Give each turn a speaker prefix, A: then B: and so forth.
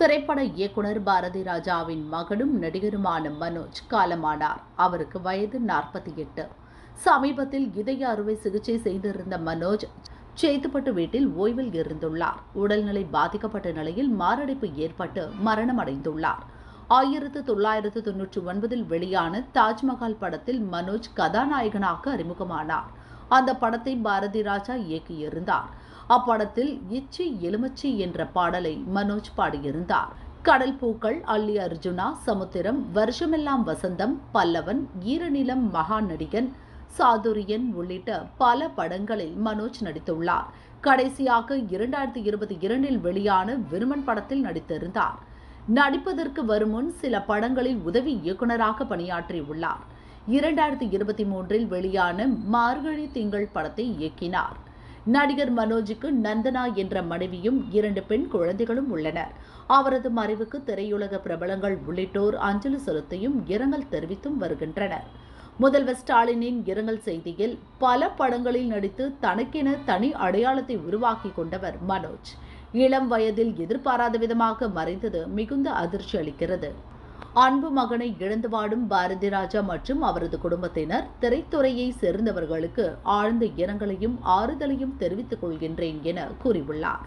A: திரைப்பட இயக்குனர் பாரதி ராஜாவின் மகனும் நடிகருமான மனோஜ் காலமானார். அவருக்கு வயது நாற்பத்தி எட்டு. சமீபத்தில் இதய அறுவை சிகிச்சை செய்திருந்த மனோஜ் சேத்துப்பட்டு வீட்டில் ஓய்வில் இருந்துள்ளார். உடல்நிலை பாதிக்கப்பட்ட நிலையில் மாரடைப்பு ஏற்பட்டு மரணமடைந்துள்ளார். ஆயிரத்து தொள்ளாயிரத்து தொன்னூற்றி ஒன்பதில் வெளியான தாஜ்மஹால் படத்தில் மனோஜ் கதாநாயகனாக அறிமுகமானார். அந்த படத்தை பாரதி ராஜா இயக்கியிருந்தார். அப்படத்தில் இச்சி எலுமிச்சி என்ற பாடலை மனோஜ் பாடியிருந்தார். கடல் பூக்கள் அள்ளி அர்ஜுனா சமுத்திரம் வருஷமெல்லாம் வசந்தம் பல்லவன் ஈரநிலம் மகா நடிகன் சாதுரியன் உள்ளிட்ட பல படங்களில் மனோஜ் நடித்துள்ளார். கடைசியாக இரண்டாயிரத்தி இருபத்தி இரண்டில் வெளியான விருமன் படத்தில் நடித்திருந்தார். நடிப்பதற்கு வரும் முன் சில படங்களில் உதவி இயக்குநராக பணியாற்றியுள்ளார். இரண்டாயிரத்தி இருபத்தி மூன்றில் வெளியான மார்கழி திங்கள் படத்தை இயக்கினார். நடிகர் மனோஜுக்கு நந்தனா என்ற மனைவியும் இரண்டு பெண் குழந்தைகளும் உள்ளனர். அவரது மறைவுக்கு திரையுலக பிரபலங்கள் உள்ளிட்டோர் அஞ்சலி செலுத்தியும் இரங்கல் தெரிவித்தும் வருகின்றனர். முதல்வர் ஸ்டாலினின் இரங்கல் செய்தியில் பல படங்களில் நடித்து தனக்கென தனி அடையாளத்தை உருவாக்கி கொண்டவர் மனோஜ். இளம் வயதில் எதிர்பாராத விதமாக மறைந்தது மிகுந்த அதிர்ச்சி அளிக்கிறது. அன்பு மகனை இழந்து வாடும் பாரதி ராஜா மற்றும் அவரது குடும்பத்தினர் திரைத்துறையை சேர்ந்தவர்களுக்கு ஆழ்ந்த இரங்கலையும் ஆறுதலையும் தெரிவித்துக் கொள்கின்றேன் என கூறியுள்ளார்.